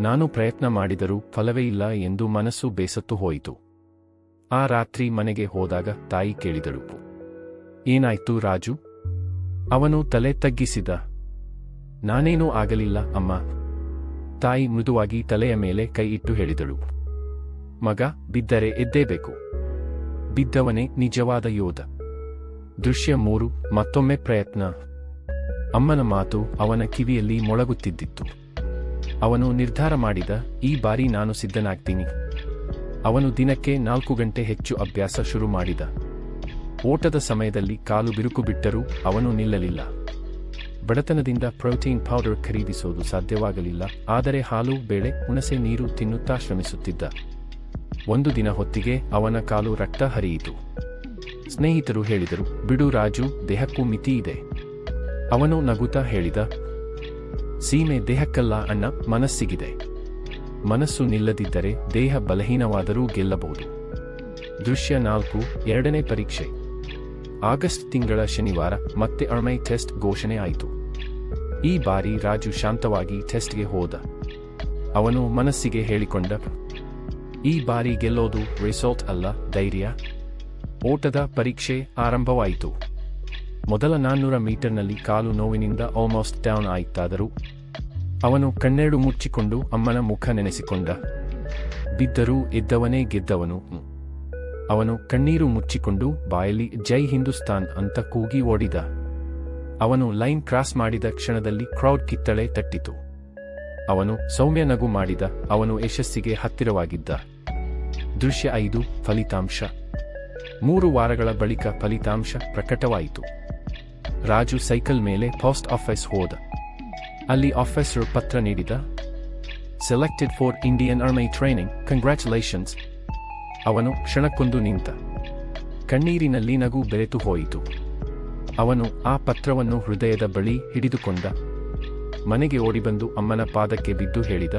ನಾನು ಪ್ರಯತ್ನ ಮಾಡಿದರೂ ಫಲವೇ ಇಲ್ಲ ಎಂದು ಮನಸ್ಸು ಬೇಸತ್ತು ಹೋಯಿತು. ಆ ರಾತ್ರಿ ಮನೆಗೆ ಹೋದಾಗ ತಾಯಿ ಕೇಳಿದಳು. ಏನಾಯ್ತು ರಾಜು? ಅವನು ತಲೆ ತಗ್ಗಿಸಿದ. ನಾನೇನೂ ಆಗಲಿಲ್ಲ, ಅಮ್ಮ. ತಾಯಿ ಮೃದುವಾಗಿ ತಲೆಯ ಮೇಲೆ ಕೈ ಇಟ್ಟು ಹೇಳಿದಳು. ಮಗ, ಬಿದ್ದರೆ ಎದ್ದೇಬೇಕು. ಬಿದ್ದವನೇ ನಿಜವಾದ ಯೋಧ. ದೃಶ್ಯ ಮೂರು, ಮತ್ತೊಮ್ಮೆ ಪ್ರಯತ್ನ. ಅಮ್ಮನ ಮಾತು ಅವನ ಕಿವಿಯಲ್ಲಿ ಮೊಳಗುತ್ತಿದ್ದಿತ್ತು. ಅವನು ನಿರ್ಧಾರ ಮಾಡಿದ, ಈ ಬಾರಿ ನಾನು ಸಿದ್ಧನಾಗ್ತೀನಿ. ಅವನು ದಿನಕ್ಕೆ ನಾಲ್ಕು ಗಂಟೆ ಹೆಚ್ಚು ಅಭ್ಯಾಸ ಶುರು ಮಾಡಿದ. ಓಟದ ಸಮಯದಲ್ಲಿ ಕಾಲು ಬಿರುಕು ಬಿಟ್ಟರೂ ಅವನು ನಿಲ್ಲಲಿಲ್ಲ. ಬಡತನದಿಂದ ಪ್ರೋಟೀನ್ ಪೌಡರ್ ಖರೀದಿಸೋದು ಸಾಧ್ಯವಾಗಲಿಲ್ಲ, ಆದರೆ ಹಾಲು, ಬೇಳೆ, ಹುಣಸೆ ನೀರು ತಿನ್ನುತ್ತಾ ಶ್ರಮಿಸುತ್ತಿದ್ದ. ಒಂದು ದಿನ ಹೊತ್ತಿಗೆ ಅವನ ಕಾಲು ರಕ್ತ ಹರಿಯಿತು. ಸ್ನೇಹಿತರು ಹೇಳಿದರು, ಬಿಡು ರಾಜು, ದೇಹಕ್ಕೂ ಮಿತಿ ಇದೆ ಅವನು ನಗುತ್ತಾ ಹೇಳಿದ ಸೀಮೆ ದೇಹಕ್ಕಲ್ಲ ಅಣ್ಣ, ಮನಸ್ಸಿಗಿದೆ. ಮನಸ್ಸು ನಿಲ್ಲದಿದ್ದರೆ ದೇಹ ಬಲಹೀನವಾದರೂ ಗೆಲ್ಲಬಹುದು. ದೃಶ್ಯ ನಾಲ್ಕು, ಎರಡನೇ ಪರೀಕ್ಷೆ. ಆಗಸ್ಟ್ ತಿಂಗಳ ಶನಿವಾರ ಮತ್ತೆ ಅರ್ಮೈ ಟೆಸ್ಟ್ ಘೋಷಣೆ ಆಯಿತು. ಈ ಬಾರಿ ರಾಜು ಶಾಂತವಾಗಿ ಟೆಸ್ಟ್ಗೆ ಹೋದ. ಅವನು ಮನಸ್ಸಿಗೆ ಹೇಳಿಕೊಂಡ, ಈ ಬಾರಿ ಗೆಲ್ಲೋದು ರಿಸೋರ್ಟ್ ಅಲ್ಲ, ಧೈರ್ಯ. ಓಟದ ಪರೀಕ್ಷೆ ಆರಂಭವಾಯಿತು. ಮೊದಲ ನಾನ್ನೂರ ಮೀಟರ್ನಲ್ಲಿ ಕಾಲು ನೋವಿನಿಂದ ಆಲ್ಮೋಸ್ಟ್ ಡೌನ್ ಆಯಿತಾದರೂ, ಅವನು ಕಣ್ಣೆರಡು ಮುಚ್ಚಿಕೊಂಡು ಅಮ್ಮನ ಮುಖ ನೆನೆಸಿಕೊಂಡ. ಬಿದ್ದರೂ ಎದ್ದವನೇ ಗೆದ್ದವನು. ಅವನು ಕಣ್ಣೀರು ಮುಚ್ಚಿಕೊಂಡು ಬಾಯಲ್ಲಿ, ಜೈ ಹಿಂದೂಸ್ತಾನ್ ಅಂತ ಕೂಗಿ ಓಡಿದ. ಅವನು ಲೈನ್ ಕ್ರಾಸ್ ಮಾಡಿದ ಕ್ಷಣದಲ್ಲಿ ಕ್ರೌಡ್ ಕಿತ್ತಳೆ ತಟ್ಟಿತು. ಅವನು ಸೌಮ್ಯ ನಗು ಮಾಡಿದ, ಅವನು ಯಶಸ್ಸಿಗೆ ಹತ್ತಿರವಾಗಿದ್ದ. ದೃಶ್ಯ ಐದು, ಫಲಿತಾಂಶ. ಮೂರು ವಾರಗಳ ಬಳಿಕ ಫಲಿತಾಂಶ ಪ್ರಕಟವಾಯಿತು. ರಾಜು ಸೈಕಲ್ ಮೇಲೆ ಪೋಸ್ಟ್ ಆಫೀಸ್ ಹೋದ. ಅಲ್ಲಿ ಆಫೀಸರ್ ಪತ್ರ ನೀಡಿದ. Selected for Indian army training congratulations ಅವನು ಕ್ಷಣಕ್ಕೊಂದು ನಿಂತ. ಕಣ್ಣೀರಿನಲ್ಲಿ ನಗು ಬೆರೆತು ಹೋಯಿತು. ಅವನು ಆ ಪತ್ರವನ್ನು ಹೃದಯದ ಬಳಿ ಹಿಡಿದುಕೊಂಡ. ಮನೆಗೆ ಓಡಿಬಂದು ಅಮ್ಮನ ಪಾದಕ್ಕೆ ಬಿದ್ದು ಹೇಳಿದ.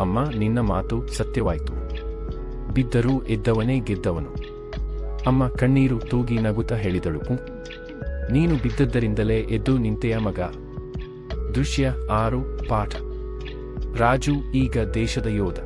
ಅಮ್ಮ, ನಿನ್ನ ಮಾತು ಸತ್ಯವಾಯಿತು. ಬಿದ್ದರೂ ಎದ್ದವನೇ ಗೆದ್ದವನು. ಅಮ್ಮ ಕಣ್ಣೀರು ತೂಗಿ ನಗುತ್ತಾ ಹೇಳಿದಳು. "ಹ್ಞೂ. ನೀನು ಬಿದ್ದದ್ದರಿಂದಲೇ ಎದ್ದು ನಿಂತೆಯ ಮಗ. ದೃಶ್ಯ ಆರು ಪಾಠ. ರಾಜು ಈಗ ದೇಶದ ಯೋಧ.